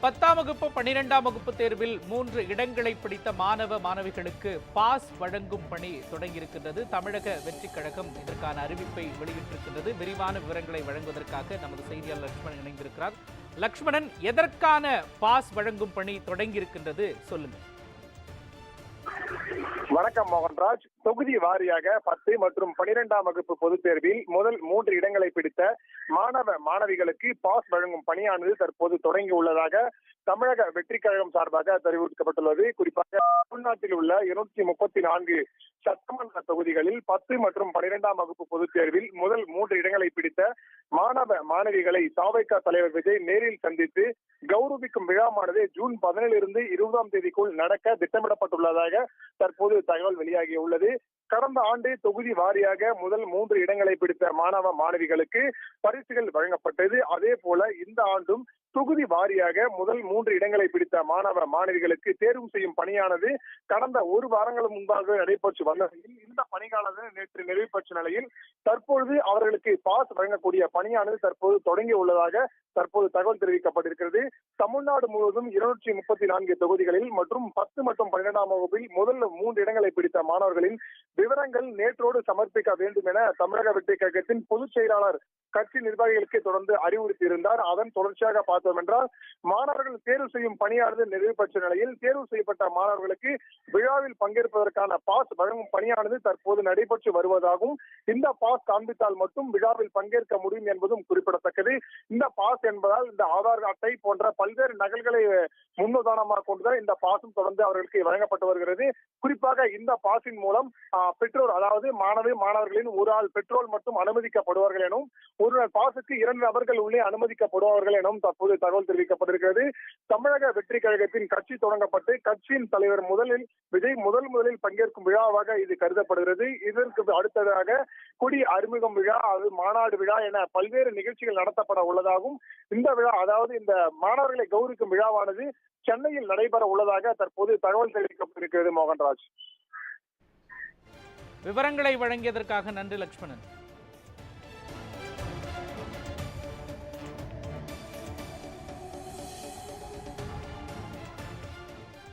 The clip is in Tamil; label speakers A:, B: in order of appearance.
A: பத்தாம் வகுப்பு பன்னிரெண்டாம் வகுப்பு தேர்வில் மூன்று இடங்களை பிடித்த மாணவ மாணவிகளுக்கு பாஸ் வழங்கும் பணி தொடங்கியிருக்கின்றது. தமிழக வெற்றிக் கழகம் இதற்கான அறிவிப்பை வெளியிட்டிருக்கின்றது. விரிவான விவரங்களை வழங்குவதற்காக நமது செய்தியாளர் லட்சுமணன் இணைந்திருக்கிறார். லட்சுமணன் எதற்கான பாஸ் வழங்கும் பணி தொடங்கியிருக்கின்றது? சொல்லுங்க
B: வணக்கம் மோகன்ராஜ். தொகுதி வாரியாக பத்து மற்றும் பனிரெண்டாம் வகுப்பு பொதுத் தேர்வில் முதல் மூன்று இடங்களை பிடித்த மாணவ மாணவிகளுக்கு பாஸ் வழங்கும் பணியானது தற்போது தொடங்கி உள்ளதாக தமிழக வெற்றி கழகம் சார்பாக தெரிவிக்கப்பட்டுள்ளது. குறிப்பாக தமிழ்நாட்டில் உள்ள இருநூற்றி முப்பத்தி நான்கு சட்டமன்ற தொகுதிகளில் பத்து மற்றும் பனிரெண்டாம் வகுப்பு பொதுத் தேர்வில் முதல் மூன்று இடங்களை பிடித்த மாணவ மாணவிகளை சாவைக்கா தலைவர் விஜய் நேரில் சந்தித்து கௌரவிக்கும் விழாவானது ஜூன் பதினேழிலிருந்து இருபதாம் தேதிக்குள் நடக்க திட்டமிடப்பட்டுள்ளதாக தற்போது தகவல் வெளியாகியுள்ளது கடந்த ஆண்டு தொகுதி வாரியாக முதல் மூன்று இடங்களை பிடித்த மாணவ மாணவிகளுக்கு பரிசுகள் வழங்கப்பட்டது. அதே போல இந்த ஆண்டும் தொகுதி வாரியாக முதல் மூன்று இடங்களை பிடித்த மாணவ மாணவிகளுக்கு தேர்வு செய்யும் பணியானது கடந்த ஒரு வாரங்கள் முன்பாக நடைபெற்று வந்த நிலையில் இந்த பணிகானது நேற்று நிறைவு பெற்ற நிலையில் தற்பொழுது அவர்களுக்கு பாஸ் வழங்கக்கூடிய பணியானது தற்போது தொடங்கி உள்ளதாக தற்போது தகவல் தெரிவிக்கப்பட்டிருக்கிறது. தமிழ்நாடு முழுவதும் இருநூற்றி முப்பத்தி நான்கு தொகுதிகளில் மற்றும் பத்து மற்றும் பன்னிரெண்டாம் வகுப்பில் முதல் மூன்று இடங்களை பிடித்த மாணவர்களின் விவரங்கள் நேற்றோடு சமர்ப்பிக்க வேண்டும் என தமிழக வெற்றி கழகத்தின் பொதுச் செயலாளர் கட்சி நிர்வாகிகளுக்கு தொடர்ந்து அறிவுறுத்தியிருந்தார். அதன் தொடர்ச்சியாக பார்த்து பார்த்தோம் என்றால் மாணவர்கள் தேர்வு செய்யும் பணியானது நிறைவு பெற்ற நிலையில் தேர்வு செய்யப்பட்ட மாணவர்களுக்கு விழாவில் பங்கேற்பதற்கான பாஸ் வழங்கும் பணியானது தற்போது நடைபெற்று வருவதாகவும் இந்த பாஸ் காண்பித்தால் மட்டும் விழாவில் பங்கேற்க முடியும் என்பதும் குறிப்பிடத்தக்கது. இந்த பாஸ் என்பதால் இந்த ஆதார் அட்டை போன்ற பல்வேறு நகல்களை முன்னுதாரணமாக கொண்டுதான் இந்த பாசும் தொடர்ந்து அவர்களுக்கு வழங்கப்பட்டு வருகிறது. குறிப்பாக இந்த பாசின் மூலம் பெற்றோர் அதாவது மாணவி மாணவர்களின் ஒரு ஆள் பெற்றோர் மட்டும் அனுமதிக்கப்படுவார்கள் எனவும் ஒரு பாசுக்கு இரண்டு நபர்கள் உள்ளே அனுமதிக்கப்படுவார்கள் எனவும் தற்போது தகவல் தெரிவிக்கப்பட்டிருக்கிறது. தமிழக வெற்றி கழகத்தின் கட்சி தொடங்கப்பட்டு கட்சியின் தலைவர் முதலில் விஜய் முதல் முதலில் பங்கேற்கும் விழாவாக இது கருதப்படுகிறது. இதற்கு அடுத்ததாக குடி அறிமுகம் விழா அது மாநாடு விழா என பல்வேறு நிகழ்ச்சிகள் நடத்தப்பட உள்ளதாகவும் இந்த விழா அதாவது இந்த மாணவர்களை கௌரிக்கும் விழாவானது சென்னையில் நடைபெற உள்ளதாக தற்போது தகவல் தெரிவிக்கப்பட்டிருக்கிறது மோகன்ராஜ்.
A: விவரங்களை வழங்கியதற்காக நன்றி லட்சுமணன்